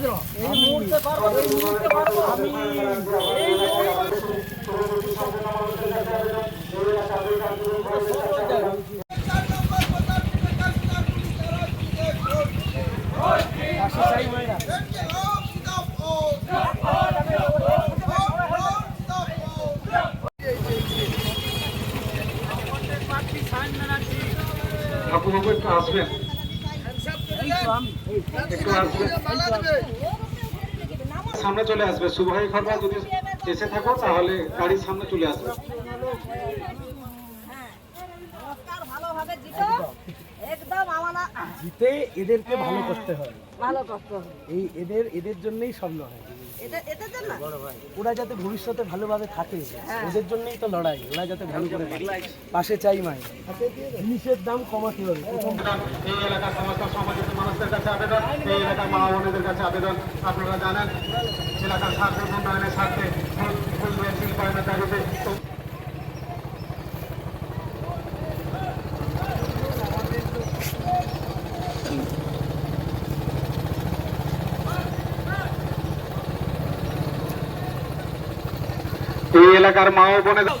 এই মুহূর্তে পারব এই মুহূর্তে পারব আমি এই পাশে চাই মাইরা আপু বাবু একটু আসবেন একটু আসবেন সামনে চলে আসবে। সুভাই খরবা যদি এসে থাকো তাহলে গাড়ির সামনে চলে আসবে। নমস্কার ভালোভাবে জিতো একদম আমানা জিতে এদেরকে ভালো করতে হয় ভালো কষ্ট এই এদের এদের জন্যই সব লড়াই। এটা এটার জন্য ওরা যাতে ভবিষ্যতে ভালোভাবে থাকে ওদের জন্যই তো লড়াই ওরা যাতে ভালো করে থাকে। পাশে চাই মাই জিনিসের দাম কমাতে হবে। মানুষদের কাছে আবেদন এই এলাকার মা বোনেদের কাছে আবেদন আপনারা জানেন এলাকার স্বার্থে উন্নয়নের স্বার্থে শিল্পায়নের দাবিতে এই এলাকার মা ও বোনেদের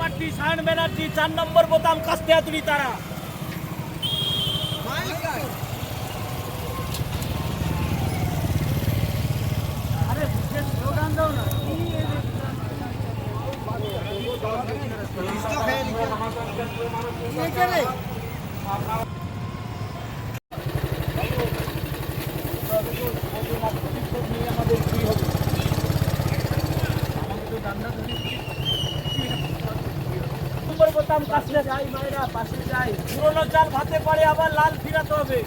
প্রার্থী সায়ন ব্যানার্জি চার নম্বর বোতাম কাস্তে হাতুড়ি তারা আরে স্লোগান বোতাম কাছে যাই মায়েরা পাশে যাই। পুরোনো চাল ভাতে পারে আবার লাল ফিরাতে হবে।